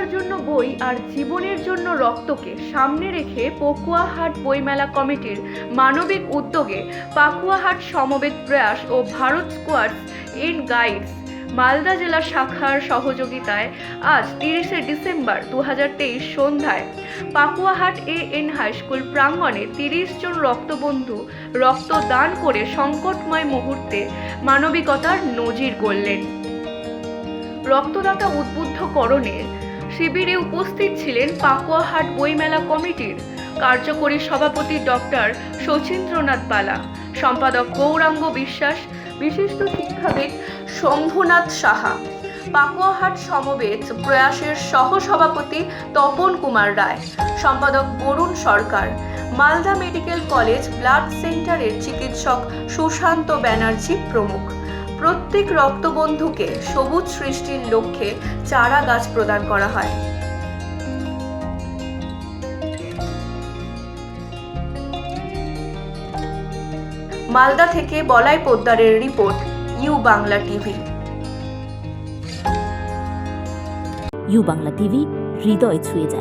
শিক্ষার জন্য বই আর জীবনের জন্য রক্তকে সামনে রেখে পকুয়াহাট বইমেলা কমিটির মানবিক উদ্যোগে পাকুয়াহাট সমবেত প্রয়াস ও Bharat scouts and guides Malda জেলা শাখার সহযোগিতায় আজ তিরিশে ডিসেম্বর দু সন্ধ্যায় Pakuahat A N high school প্রাঙ্গণে তিরিশ জন রক্তবন্ধু রক্তদান করে সংকটময় মুহূর্তে মানবিকতার নজির গড়লেন। রক্তদাতা উদ্বুদ্ধকরণে শিবিরে উপস্থিত ছিলেন পাকুয়াহাট বইমেলা কমিটির কার্যকরী সভাপতি ডক্টর শচীন্দ্রনাথ বালা, সম্পাদক গৌরাঙ্গ বিশ্বাস, বিশিষ্ট শিক্ষাবিদ শম্ভুনাথ সাহা, পাকুয়াহাট সমবেত প্রয়াসের সহসভাপতি তপন কুমার রায়, সম্পাদক Barun Sarkar, Malda medical college blood সেন্টারের চিকিৎসক সুশান্ত ব্যানার্জি প্রমুখ। প্রত্যেক রক্তবন্ধুকে সবুজ সৃষ্টির লক্ষ্যে চারা গাছ প্রদান করা হয়। মালদা থেকে Balai পোদ্দারের report, U Bangla TV. U Bangla TV, হৃদয় ছুঁয়ে যায়।